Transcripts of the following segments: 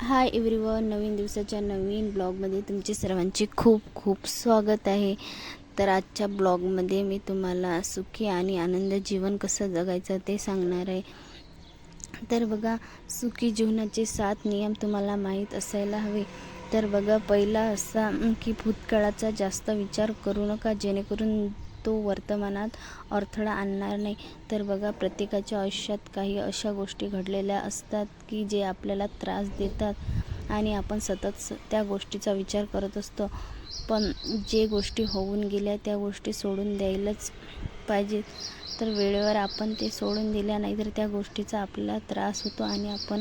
Hi everyone नवीन दिवसाच्या नवीन ब्लॉगमध्ये तुमचे सर्वांचे खूप खूप स्वागत आहे. तर आजच्या ब्लॉगमध्ये मी तुम्हाला सुखी आणि आनंद जीवन कसं जगायचं ते सांगणार आहे. तर बघा सुखी जीवनाचे सात नियम तुम्हाला माहीत असायला हवे. तर बघा पहिला असा की भूतकाळाचा जास्त विचार करू नका जेणेकरून तो वर्तमानात अडथळा आणणार नाही. तर बघा प्रत्येकाच्या आयुष्यात काही अशा गोष्टी घडलेल्या असतात की जे आपल्याला त्रास देतात आणि आपण सतत स- त्या गोष्टीचा विचार करत असतो. पण जे गोष्टी होऊन गेल्या त्या गोष्टी सोडून द्यायलाच पाहिजे तर वेळेवर आपण ते सोडून दिल्या नाही तर त्या गोष्टीचा आपल्याला त्रास होतो आणि आपण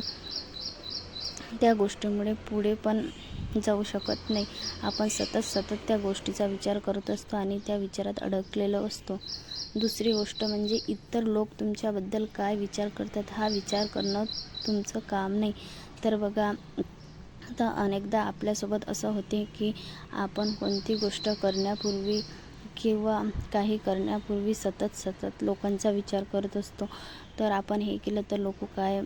त्या गोष्टीमुळे पुढे पण जाऊ शकत नाही. आपण सतत सतत त्या गोष्टीचा विचार करत असतो आणि त्या विचारात अडकलेलो असतो. दुसरी गोष्ट म्हणजे इतर लोक तुमच्याबद्दल काय विचार करतात हा विचार करणं तुमचं काम नाही. तर बघा आता अनेकदा आपल्यासोबत असं होते की आपण कोणती गोष्ट करण्यापूर्वी किंवा काही करण्यापूर्वी सतत सतत लोकांचा विचार करत असतो. तर आपण हे केलं तर लोक काय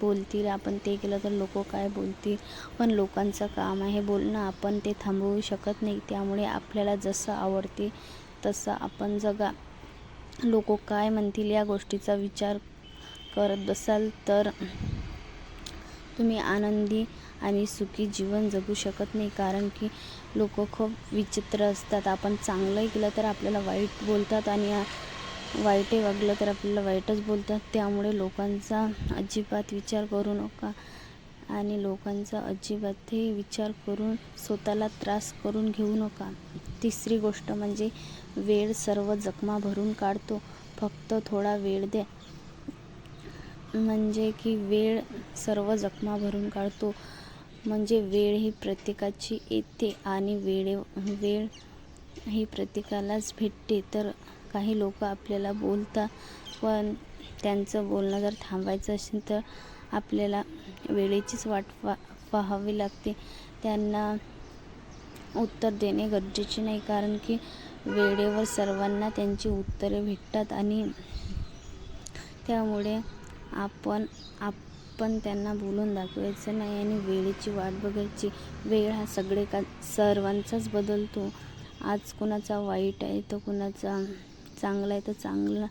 बोलतील? आपण ते केलं तर लोक काय बोलतील? पण लोकांचं काम आहे बोलणं. आपण ते थांबवू शकत नाही. त्यामुळे आपल्याला जसं आवडते तसं आपण जगा. लोक काय म्हणतील या गोष्टीचा विचार करत बसाल तर तुम्ही आनंदी आणि सुखी जीवन जगू शकत नाही. कारण की लोक खूप विचित्र असतात. आपण चांगलंही केलं तर आपल्याला वाईट बोलतात आणि वाईटही वागलं तर आपल्याला वाईटच बोलतात. त्यामुळे लोकांचा अजिबात विचार करू नका आणि लोकांचा अजिबातही विचार करून स्वतःला त्रास करून घेऊ नका. तिसरी गोष्ट म्हणजे वेळ सर्व जखमा भरून काढतो. फक्त थोडा वेळ द्या. म्हणजे की वेळ सर्व जखमा भरून काढतो. म्हणजे वेळ ही प्रत्येकाची येते आणि वेळे वेळ ही प्रत्येकालाच भेटते. तर काही लोक आपल्याला बोलतात पण त्यांचं बोलणं जर थांबायचं असेल तर आपल्याला वेळेचीच वाट पा पाहावी लागते. त्यांना उत्तर देणे गरजेचे नाही कारण की वेळेवर सर्वांना त्यांची उत्तरे भेटतात आणि त्यामुळे आपण आपण त्यांना बोलून दाखवायचं नाही आणि वेळेची वाट बघायची. वेळ हा सगळे का सर्वांचाच बदलतो. आज कुणाचा वाईट आहे तर कुणाचा चांगला आहे तर चांगला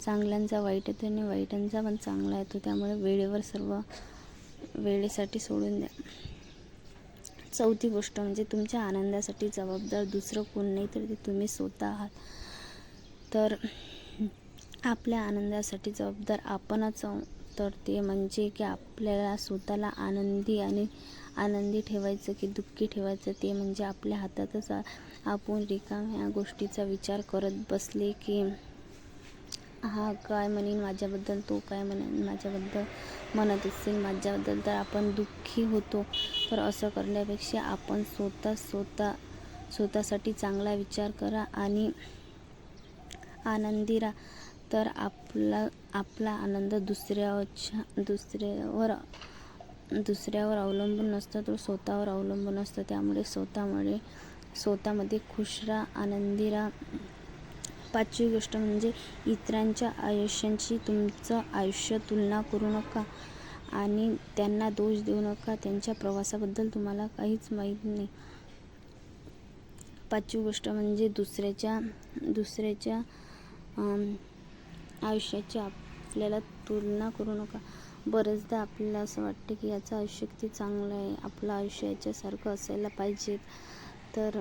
चांगल्यांचा वाईट येतो आणि वाईटांचा पण चांगला येतो त्यामुळे वेळेवर सर्व वेळेसाठी सोडून द्या. चौथी गोष्ट म्हणजे तुमच्या आनंदासाठी जबाबदार दुसरं कोण नाही तर ते तुम्ही स्वतः आहात. तर आपल्या आनंदासाठी जबाबदार आपणच तर ते म्हणजे की आपल्याला स्वतःला आनंदी आणि आनंदी ठेवायचं की दुःखी ठेवायचं ते म्हणजे आपल्या हातातच आपण रिकाम्या गोष्टीचा विचार करत बसले की हा काय म्हणेन माझ्याबद्दल तो काय म्हणेन माझ्याबद्दल म्हणत असेल माझ्याबद्दल तर आपण दुःखी होतो. तर असं करण्यापेक्षा आपण स्वतः स्वतः स्वतःसाठी चांगला विचार करा आणि आनंदी राहा. तर आपला आपला आनंद दुसऱ्याच्या दुसऱ्यावर दुसऱ्यावर अवलंबून नसतो तो स्वतःवर अवलंबून असतं. त्यामुळे स्वतःमुळे स्वतःमध्ये खुश राहा आनंदी राहा पाचवी गोष्ट म्हणजे इतरांच्या आयुष्यांची तुमचं आयुष्य तुलना करू नका आणि त्यांना दोष देऊ नका. त्यांच्या प्रवासाबद्दल तुम्हाला काहीच माहीत नाही. पाचवी गोष्ट म्हणजे दुसऱ्याच्या दुसऱ्याच्या आयुष्याची आपल्याला तुलना करू नका. बरेचदा आपल्याला असं वाटतं की याचं आयुष्य किती चांगलं आहे. आपलं आयुष्य याच्यासारखं असायला पाहिजे. तर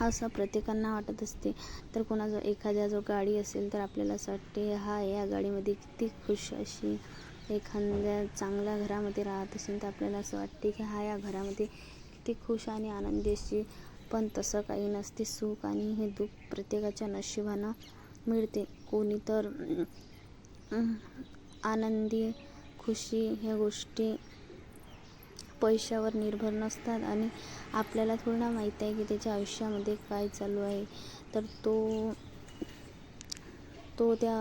असं प्रत्येकांना वाटत असते. तर कोणाजवळ एखाद्या जो गाडी असेल तर आपल्याला असं वाटते हा या गाडीमध्ये किती खुश अशी एखाद्या चांगल्या घरामध्ये राहत असेल तर आपल्याला असं वाटते की हा या घरामध्ये किती खुश आणि आनंदी अशी. पण तसं काही नसते. सुख आणि हे दुःख प्रत्येकाच्या नशिबानं मिळते. कोणी तर आनंदी खुशी ह्या गोष्टी पैशावर निर्भर नसतात आणि आपल्याला थोडं माहीत आहे की त्याच्या आयुष्यामध्ये काय चालू आहे. तर तो तो त्या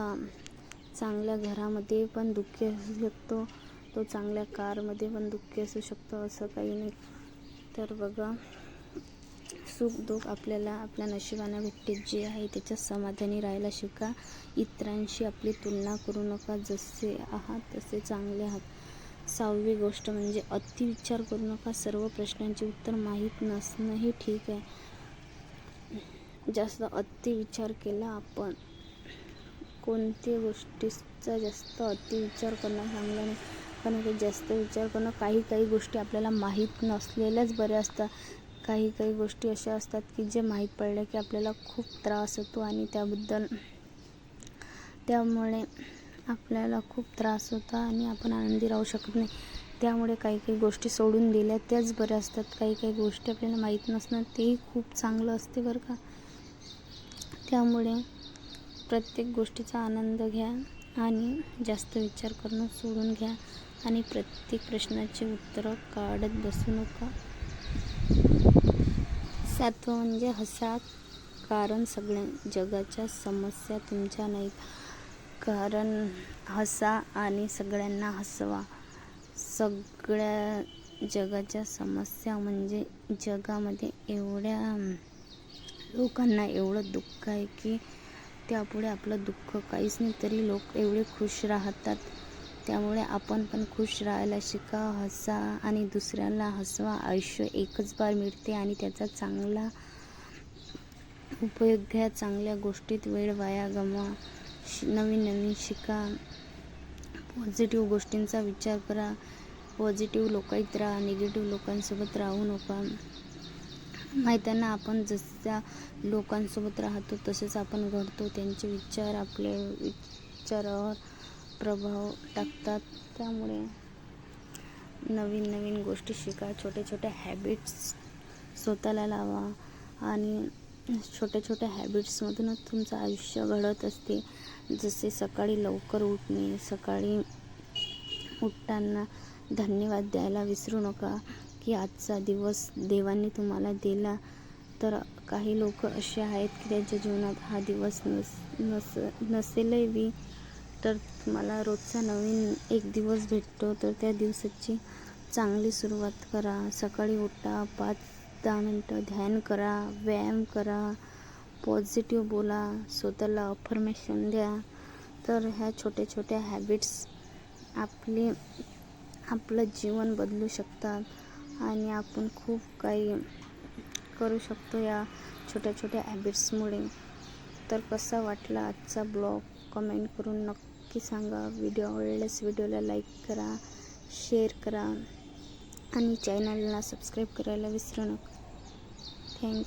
चांगल्या घरामध्ये पण दुःखी असू शकतो तो चांगल्या कारमध्ये पण दुःखी असू शकतो असं काही नाही. तर बघा सुख दुःख आपल्याला आपल्या नशिबानं भेटते जे आहे त्याच्यात समाधानी राहायला शिका. इतरांशी आपली तुलना करू नका. जसे आहात तसे चांगले आहात. सहावी गोष्ट म्हणजे अतिविचार करू नका. सर्व प्रश्नांचे उत्तर माहीत नसणंही ठीक आहे. जास्त अतिविचार केला आपण कोणत्या गोष्टीचा जास्त अतिविचार करणं चांगलं नाही. कारण की जास्त विचार करणं काही काही गोष्टी आपल्याला माहीत नसलेल्याच बऱ्या असतात. काही काही गोष्टी अशा असतात की जे माहीत पडल्या की आपल्याला खूप त्रास होतो आणि त्याबद्दल त्यामुळे आपल्याला खूप त्रास होता आणि आपण आनंदी राहू शकत नाही. त्यामुळे काही काही गोष्टी सोडून दिल्या. त्याच बऱ्या असतात. काही काही गोष्टी आपल्याला माहीत नसणं तेही खूप चांगलं असते बरं का. त्यामुळे प्रत्येक गोष्टीचा आनंद घ्या आणि जास्त विचार करणं सोडून घ्या आणि प्रत्येक प्रश्नाचे उत्तरं काढत बसू नका. सातवं म्हणजे हसा कारण सगळ्या जगाच्या समस्या तुमच्या नाहीत. कारण हसा आणि सगळ्यांना हसवा. सगळ्या जगाच्या समस्या म्हणजे जगामध्ये एवढ्या लोकांना एवढं दुःख आहे की त्यापुढे आपलं दुःख काहीच नाही. तरी लोक एवढे खुश राहतात. त्यामुळे आपण पण खुश राहायला शिका हसा आणि दुसऱ्याला हसवा. आयुष्य एकच बार मिळते आणि त्याचा चांगला उपयोग घ्या चांगल्या गोष्टीत वेळ वाया गमवा नवीन नवीन शिका. पॉझिटिव्ह गोष्टींचा विचार करा. पॉझिटिव्ह लोकांत राहा निगेटिव्ह लोकांसोबत राहू नका. माहित्यांना आपण जसं लोकांसोबत राहतो तसेच आपण घडतो. त्यांचे विचार आपल्या विचारावर प्रभाव टाकतात. त्यामुळे नवीन नवीन गोष्टी शिका छोटे छोटे हॅबिट्स स्वतःला लावा आणि छोट्या छोट्या हॅबिट्समधूनच तुमचं आयुष्य घडत असते. जसे सकाळी लवकर उठणे सकाळी उठताना धन्यवाद द्यायला विसरू नका की आजचा दिवस देवाने तुम्हाला दिला. तर काही लोक असे आहेत की त्यांच्या जीवनात हा दिवस नस नस नसेलही. तर मला रोजचा नवीन एक दिवस भेटतो तर त्या दिवसाची चांगली सुरुवात करा. सकाळी उठा पाच दहा मिनटं ध्यान करा व्यायाम करा पॉझिटिव्ह बोला स्वतःला अफर्मेशन द्या. तर ह्या छोट्या छोट्या हॅबिट्स आपली आपलं जीवन बदलू शकतात आणि आपण खूप काही करू शकतो या छोट्या छोट्या हॅबिट्समुळे तर कसा वाटला आजचा ब्लॉग? कमेंट करून नक्की सांगा. व्हिडिओ आवडल्यास व्हिडिओला लाईक करा शेअर करा आणि चॅनलला सबस्क्राईब करायला विसरू नका. थँक्यू